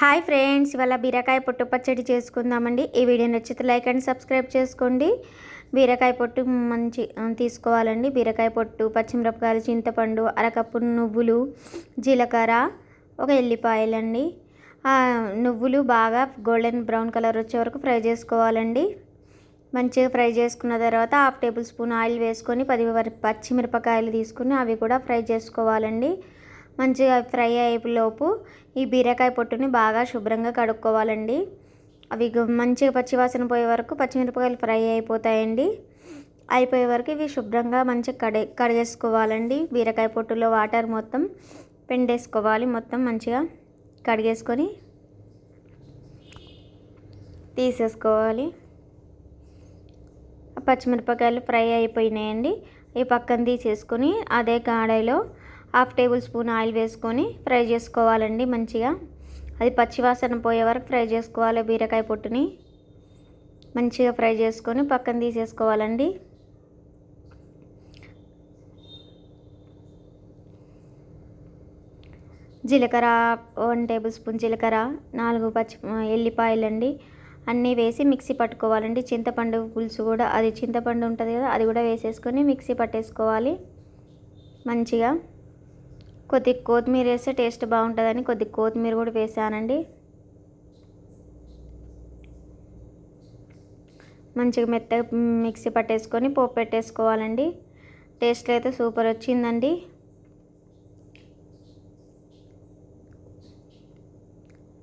Hi friends ఇవాళ బీరకాయ పొట్టు పచ్చడి చేసుకుందామండి. ఈ వీడియో నచ్చితే లైక్ అండ్ సబ్స్క్రైబ్ చేసుకోండి. బీరకాయ పొట్టు మంచి తీసుకోవాలండి. బీరకాయ పొట్టు పచ్చిమిరపకాయలు చింతపండు అరకప్పు నువ్వులు జీలకర్ర ఒక ఎల్లిపాయలండి. నువ్వులు బాగా గోల్డెన్ బ్రౌన్ కలర్ వచ్చే వరకు ఫ్రై చేసుకోవాలండి. మంచిగా ఫ్రై చేసుకున్న తర్వాత హాఫ్ టేబుల్ స్పూన్ ఆయిల్ వేసుకొని పది వరకు పచ్చిమిరపకాయలు తీసుకుని అవి కూడా ఫ్రై చేసుకోవాలండి. మంచిగా ఫ్రై అయ్యేలోపు ఈ బీరకాయ పొట్టుని బాగా శుభ్రంగా కడుక్కోవాలండి. అవి మంచిగా పచ్చివాసన పోయే వరకు పచ్చిమిరపకాయలు ఫ్రై అయిపోతాయండి. అయిపోయే వరకు ఇవి శుభ్రంగా మంచిగా కడే కడిగేసుకోవాలండి. బీరకాయ పొట్టులో వాటర్ మొత్తం పెండేసుకోవాలి. మొత్తం మంచిగా కడిగేసుకొని తీసేసుకోవాలి. పచ్చిమిరపకాయలు ఫ్రై అయిపోయినాయండి. ఈ పక్కన తీసేసుకొని అదే కాడలో హాఫ్ టేబుల్ స్పూన్ ఆయిల్ వేసుకొని ఫ్రై చేసుకోవాలండి మంచిగా. అది పచ్చివాసన పోయే వరకు ఫ్రై చేసుకోవాలి బీరకాయ పొట్టుని. మంచిగా ఫ్రై చేసుకొని పక్కన తీసేసుకోవాలండి. జీలకర్ర వన్ టేబుల్ స్పూన్ జీలకర్ర నాలుగు పచ్చి ఎల్లిపాయలండి. అన్నీ వేసి మిక్సీ పట్టుకోవాలండి. చింతపండు పులుసు కూడా అది చింతపండు ఉంటుంది కదా అది కూడా వేసేసుకొని మిక్సీ పట్టేసుకోవాలి. మంచిగా. కొద్దిగా కొత్తిమీర వేస్తే టేస్ట్ బాగుంటుందని కొద్దిగా కొత్తిమీర కూడా వేసానండి. మంచిగా మెత్తగా మిక్సీ పట్టేసుకొని పోపు పెట్టేసుకోవాలండి. టేస్ట్ అయితే సూపర్ వచ్చిందండి.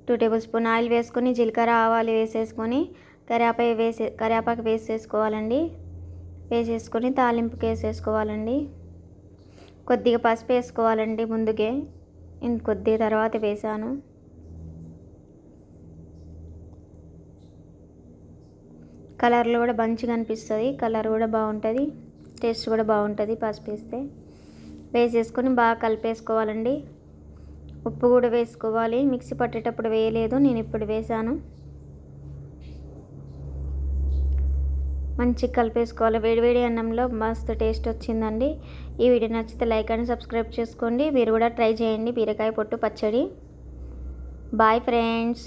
టూ టేబుల్ స్పూన్ ఆయిల్ వేసుకొని జీలకర్ర ఆవాలు వేసేసుకొని కరివేపాకు వేసే కరివేపాకు వేసేసుకోవాలండి. వేసేసుకొని తాలింపుకి వేసేసుకోవాలండి. కొద్దిగా పసుపు వేసుకోవాలండి ముందుకే. ఇంకొద్దిగా తర్వాత వేసాను. కలర్లు కూడా మంచిగా అనిపిస్తుంది. కలర్ కూడా బాగుంటుంది. టేస్ట్ కూడా బాగుంటుంది పసుపు వేస్తే. వేసేసుకొని బాగా కలిపేసుకోవాలండి. ఉప్పు కూడా వేసుకోవాలి. మిక్సీ పట్టేటప్పుడు వేయలేదు. నేను ఇప్పుడు వేసాను. మంచిగా కలిపేసుకోవాలి. వేడివేడి అన్నంలో మస్తు టేస్ట్ వచ్చిందండి. ఈ వీడియో నచ్చితే లైక్ అండ్ సబ్స్క్రైబ్ చేసుకోండి. మీరు కూడా ట్రై చేయండి. బీరకాయ పొట్టు పచ్చడి. Bye friends.